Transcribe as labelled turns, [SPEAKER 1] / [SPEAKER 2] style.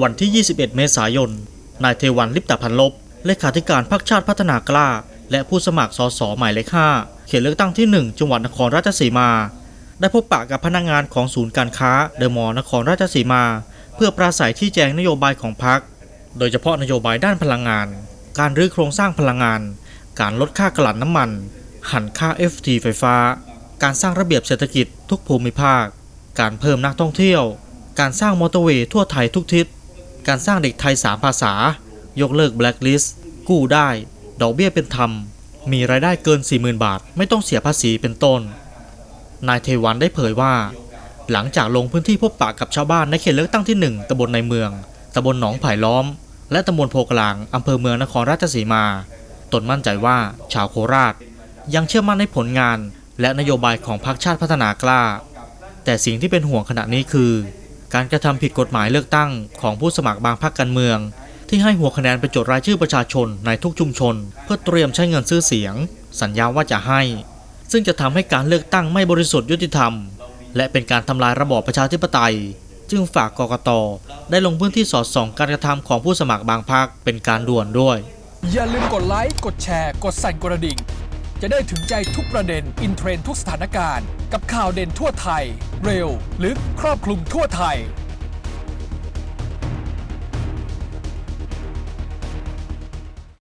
[SPEAKER 1] วันที่ 21 เมษายน นายเทวันลิปตาพันลบ เลขาธิการพรรคชาติพัฒนากล้า และผู้สมัครสสหมายเลข5เขตเลือกตั้งที่ 1 จังหวัดนครราชสีมา ได้พบปะกับพนักงานของศูนย์การค้าเดอะมอลล์นครราชสีมา เพื่อปราศัยที่แจงนโยบายของพรรค โดยเฉพาะนโยบายด้านพลังงาน การรื้อโครงสร้างพลังงาน การลดค่ากลั่นน้ำมัน หันค่า FT ไฟฟ้า การสร้างระเบียบเศรษฐกิจทุกภูมิภาค การเพิ่มนักท่องเที่ยวการสร้างมอเตอร์เวย์ทั่วไทยทุกทิศ การสร้างเด็กไทย 3 ภาษา ยกเลิกแบล็คลิสต์กู้ได้ ดอกเบี้ยเป็นธรรม มีรายได้เกิน 40,000 บาท ไม่ต้องเสียภาษีเป็นต้น นายเทวันได้เผยว่า หลังจากลงพื้นที่พบปะกับชาวบ้านในเขตเลือกตั้งที่ 1ตำบลในเมืองตำบลหนองไผ่ล้อม และตำบลโพกลางอำเภอเมืองนครราชสีมา ตนมั่นใจว่าชาวโคราช ยังเชื่อมั่นในผลงาน และนโยบายของพรรคชาติพัฒนากล้า แต่สิ่งที่เป็นห่วงขณะนี้คือ การกระทำผิดกฎหมายเลือกตั้งของผู้สมัครบางพรรคการเมือง ที่ให้หัวคะแนนไปจดรายชื่อประชาชนในทุกชุมชน เพื่อเตรียมใช้เงินซื้อเสียง สัญญาว่าจะให้ ซึ่งจะทำให้การเลือกตั้งไม่บริสุทธิ์ยุติธรรม และเป็นการทำลายระบอบประชาธิปไตย จึงฝากกกตได้ลงพื้นที่สอดส่องการกระทำของผู้สมัครบางพรรคเป็นการด่วนด้วย
[SPEAKER 2] อย่าลืมกดไลค์กดแชร์ กดสั่นกระดิ่ง จะได้ถึงใจทุกประเด็น อินเทรนด์ทุกสถานการณ์ กับข่าวเด่นทั่วไทย เร็ว ลึก ครอบคลุมทั่วไทย